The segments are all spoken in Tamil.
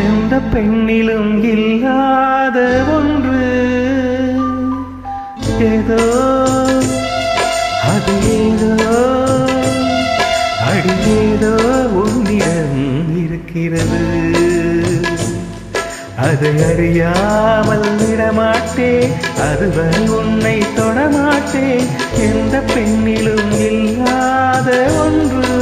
எந்த பெண்ணிலும் இல்லாத ஒன்று. ஏதோ அது ஏதோ அடியேதோ உன்னிடம் இருக்கிறது. அதை அறியாமல் விடமாட்டே அதுவரை உன்னை தொடமாட்டே எந்த பெண்ணிலும் இல்லாத ஒன்று.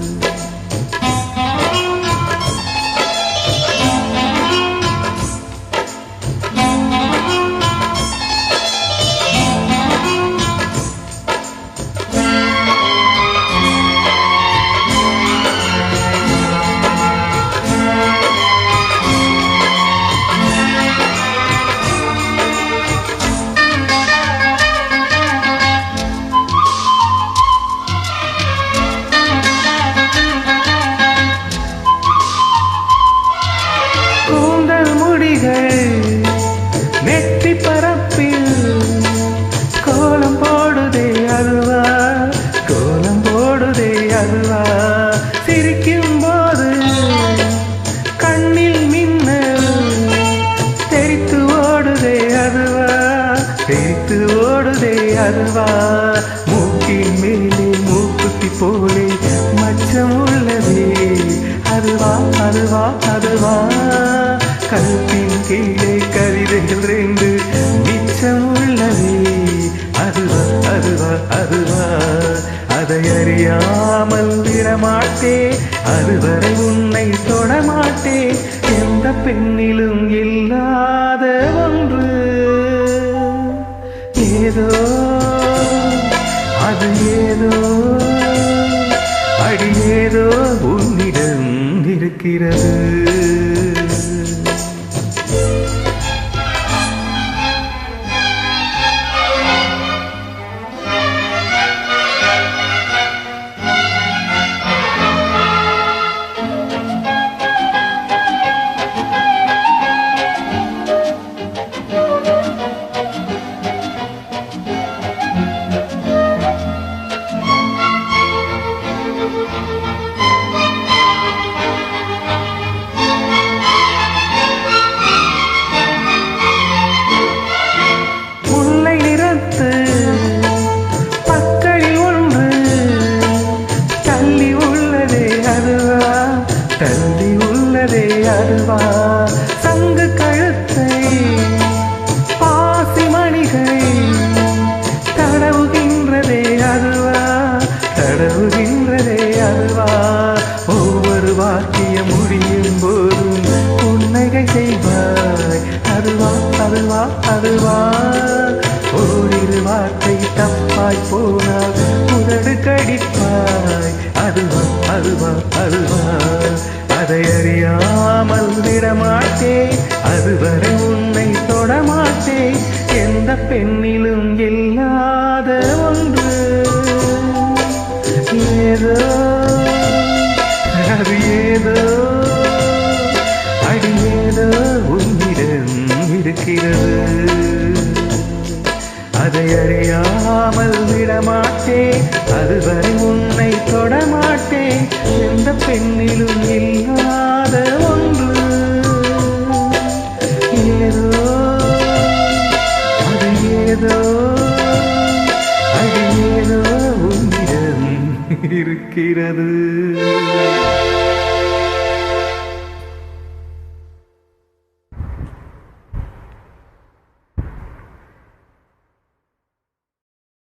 அருவா அதுவா மூக்கின் மேலே மூக்குத்தி போலே மச்சம் உள்ளதே. அருவா அருவா அருவா கருத்தின் கீழே கவிதைகள் ரெண்டு மிச்சம் உள்ளதே. அருவா அருவா அருவா அதை அறியாமல் விடமாட்டே. அதுவரை உன்னை தொடமாட்டே எந்த பெண்ணிலும் இல்லா அடி ஏதோ உன்னிடம் இருக்கிறது. தள்ளி உள்ளதே அதுவா சங்கு கழுத்தை பாசி மணிகள் தடவுகின்றதே அதுவா தடவுகின்றதே அதுவா ஒவ்வொரு வாக்கியம் முடியும் போதும் புன்னகை செய்வாய். அதுவா அதுவா அதுவா ஓரிரு வார்த்தை தப்பாய் போனால் உதடு கடிப்பாய். அதுவா அதுவா அதுவா பெண்ணிலும் இல்லாத ஒன்று. ஏதோ அது ஏதோ அடி ஏதோ உன்னிடம் இருக்கிறது. அதை அறியாமல் விடமாட்டேன். அதுவரை இருக்கிறது.